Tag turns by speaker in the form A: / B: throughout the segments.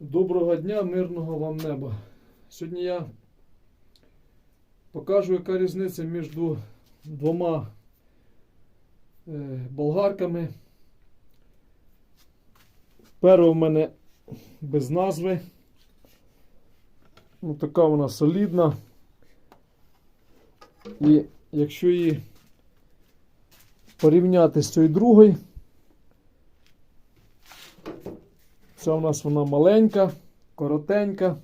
A: Доброго дня, мирного вам неба. Сьогодні я покажу, яка різниця між двома е, болгарками. Перша в мене без назви. Ну, така вона солідна. І якщо її порівняти з цією другою, Ця у нас вона маленька, коротенька.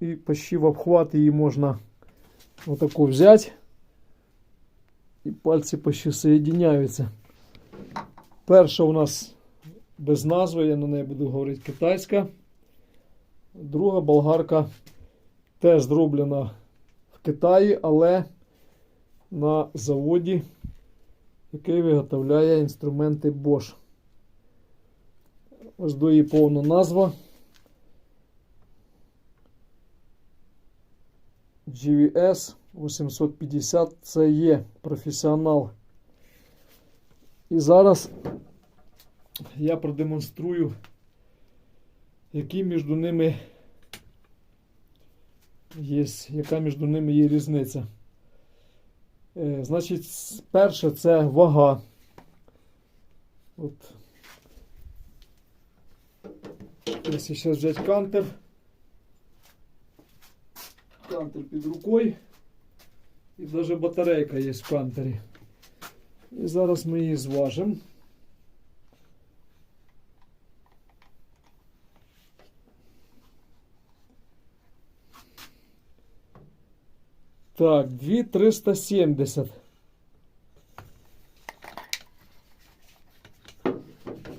A: І почти в обхват її можна отаку взяти. І пальці почти соєдиняються. Перша у нас без назви, я на неї буду говорити китайська. Друга болгарка теж зроблена в Китаї, але на заводі, який виготовляє інструменти Bosch. Ось до її повна назва. GVS 850 це є професіонал. І зараз я продемонструю, які між ними є, яка між ними є різниця. Е, значить, перше це вага. От Если сейчас взять кантер, кантер під рукою, і даже батарейка є в кантері. І зараз ми її зважимо. Так, 2370.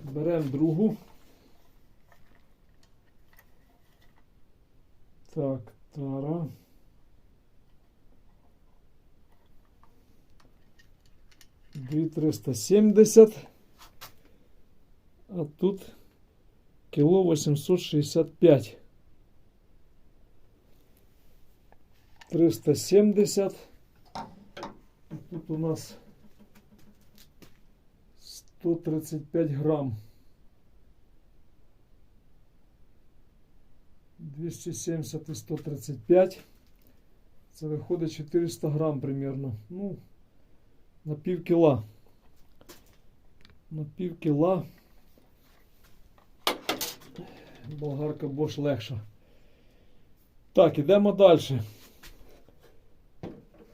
A: Беремо другу. Так, тара. Дві триста сімдесят. А тут кіло 865. 370. І Тут у нас 135 грамм. 270 і 135. Це виходить 400 грам примерно. Ну, на пів кіла. На пів кіла. Болгарка Bosch легша. Так, ідемо далі.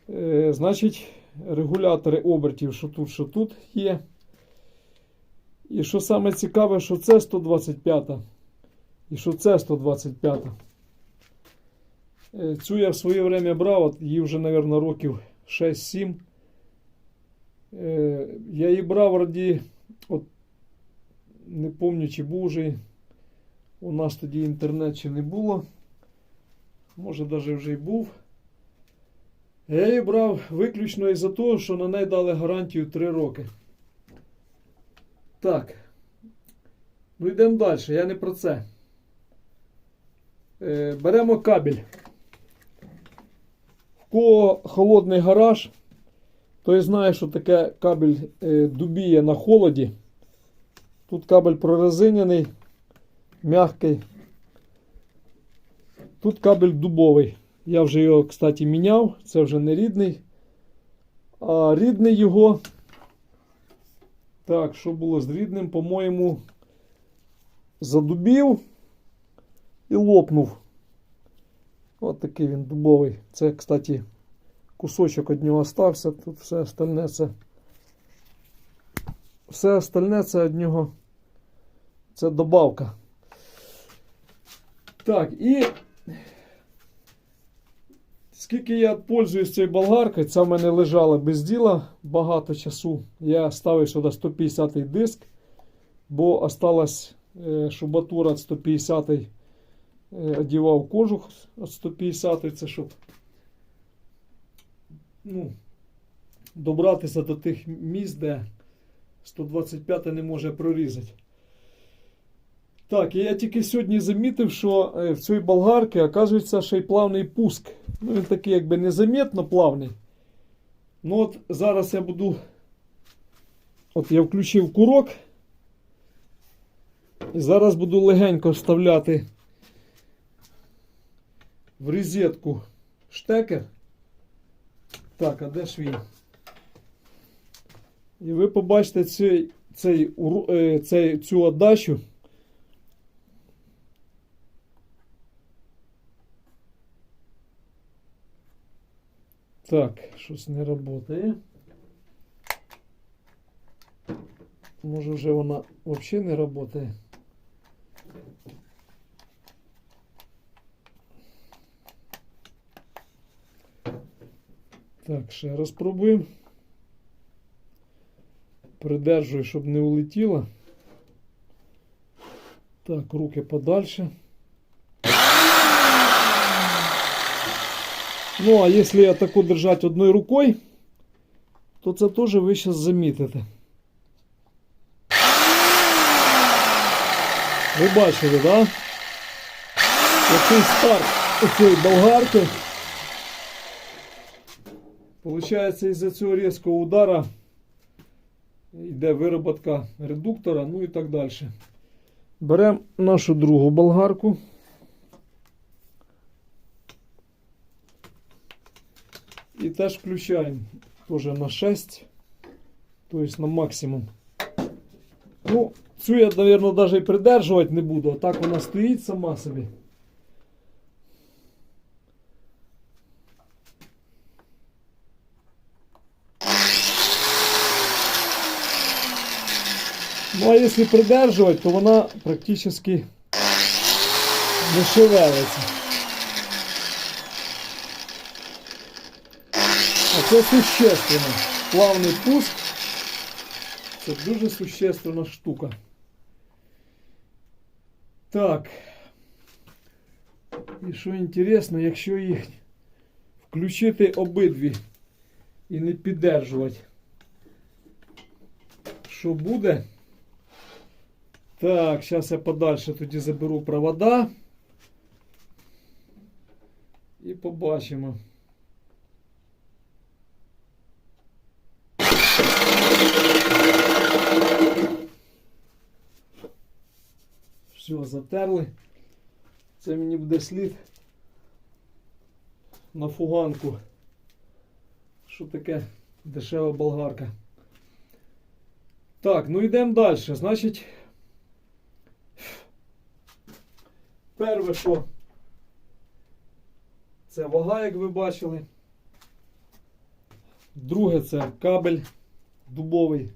A: Е, значить, регулятори обертів, що тут, що тут є. І що саме цікаве, що це 125. І що це 125. Е, Цю я в своє время брав, от її вже, мабуть, років 6-7. Е, Я її брав раді, от не пам'ятаю, чи був вже. У нас тоді інтернет ще не було. Може, навіть вже й був. Я її брав виключно із-за того, що на неї дали гарантію 3 роки. Так. Ну йдемо далі. Я не про це. Е, Беремо кабель. В кого холодний гараж, той знає, що таке кабель е, дубіє на холоді. Тут кабель прорезинений, м'який. Тут кабель дубовий. Я вже його, кстати, міняв. Це вже не рідний. А рідний його. Так, що було з рідним, по-моєму, задубів і лопнув. От такий він дубовий. Це, кстати, кусочок від нього остався. Тут все остальне це. Все остальне це від нього. Це добавка. Так, і скільки я пользуюсь цією болгаркою, це в мене лежало без діла багато часу. Я ставив сюди 150-й диск, бо осталась е, шубатура 150 е, одівав кожух від 150 це щоб ну, добратися до тих місць, де 125 не може прорізати. Так, я тільки сьогодні замітив, що е, в цій болгарці, оказується, ще й плавний пуск. Ну, він такий якби незаметно плавний. Ну от зараз я буду. От я включив курок. І зараз буду легенько вставляти в розетку штекер. Так, а де ж він? І ви побачите цей, цей, цей, цю отдачу. Так, щось не працює. Може вже вона взагалі не працює. Так, ще раз пробуємо. Придержую, щоб не улетіло. Так, руки подальше. Ну, а если я таку держать одной рукой, то це теж ви зараз замітите. Ви бачили, да? Який старт цієї болгарки. Получається, із-за цього різкого удара йде вироботка редуктора, ну і так далі. Беремо нашу другу болгарку. І теж включаємо теж на 6, тобто на максимум. Ну, цю я, мабуть, навіть і придержувати не буду, а так вона стоїть сама собі. Ну, а если придерживать, то вона практически не шевелиться. А це существенно. Плавний пуск. Це дуже существенна штука. Так. І що інтересно, якщо їх включити обидві і не піддержувати, що буде? Так, зараз я подальше тоді заберу провода. І побачимо. Все, затерли. Це мені буде слід на фуганку. Що таке дешева болгарка? Так, ну йдемо далі. Значить. Перше, що це вага, як ви бачили. Друге це кабель дубовий.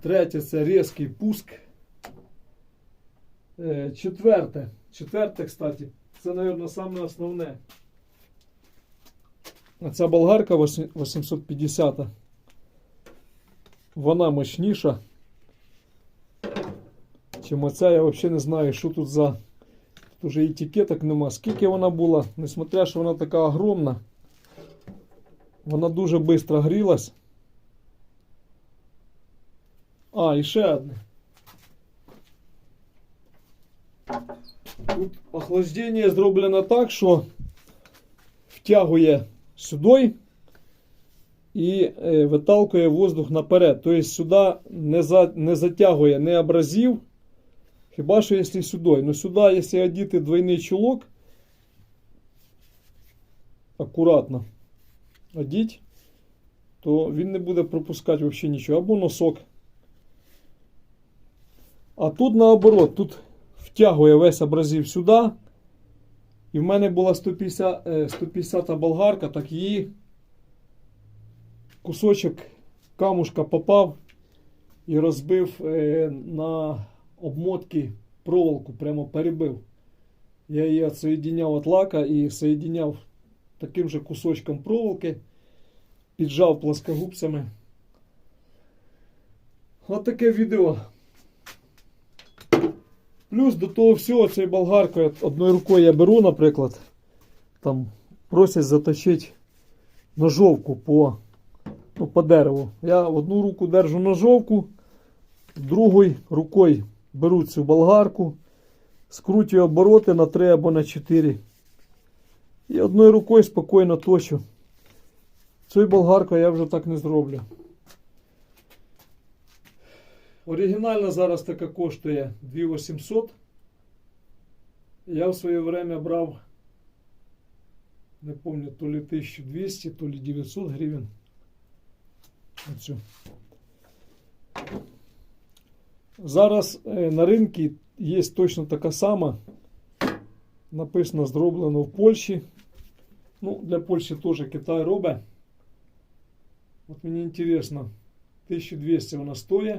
A: Третє це різкий пуск. Е, Четверте. Четверте, кстати, це, мабуть, саме основне. Ця болгарка 850. Вона мощніша. Чим оця, я взагалі не знаю, що тут за. Тут уже етикеток нема. Скільки вона була, несмотря, що вона така огромна. Вона дуже швидко грілась. А, і ще одне. Тут охлаждення зроблено так, що втягує сюди і е, виталкує воздух наперед. Тобто сюди не затягує не абразив. Хіба що якщо сюди. Ну сюди, якщо одіти двойний чулок, акуратно одіть, то він не буде пропускати взагалі нічого. Або носок. А тут наоборот, тут втягує весь абразив сюди. І в мене була 150 е, 150 болгарка, так її кусочок камушка попав і розбив е, на обмотки проволоку, прямо перебив. Я її відсоєдиняв від лака і соєдиняв таким же кусочком проволоки, піджав плоскогубцями. От таке відео. Плюс до того всього цією болгаркою одною рукою я беру, наприклад, там просять заточити ножовку по, ну, по дереву. Я одну руку держу ножовку, другою рукою беру цю болгарку, скручую обороти на 3 або на 4. І одною рукою спокійно точу. Цією болгаркою я вже так не зроблю. Оригінальна зараз така коштує 2800. Я в своє время брав, не пам'ятаю, то ли 1200, то ли 900 гривень. Оцю. Зараз е, на ринку є точно така сама. Написано зроблено в Польщі. Ну, для Польщі теж Китай робить. От мені інтересно, 1200 вона стоїть.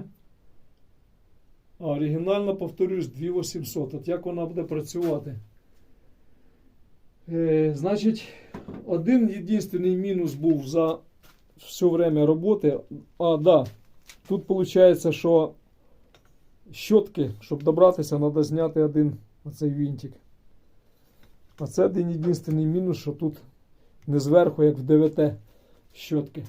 A: А оригінально, повторюсь, 2800. От як вона буде працювати? Е, значить, один єдиний мінус був за все время роботи. А, да. Тут виходить, що щотки, щоб добратися, треба зняти один оцей вінтик. А це один єдиний мінус, що тут не зверху, як в ДВТ щотки.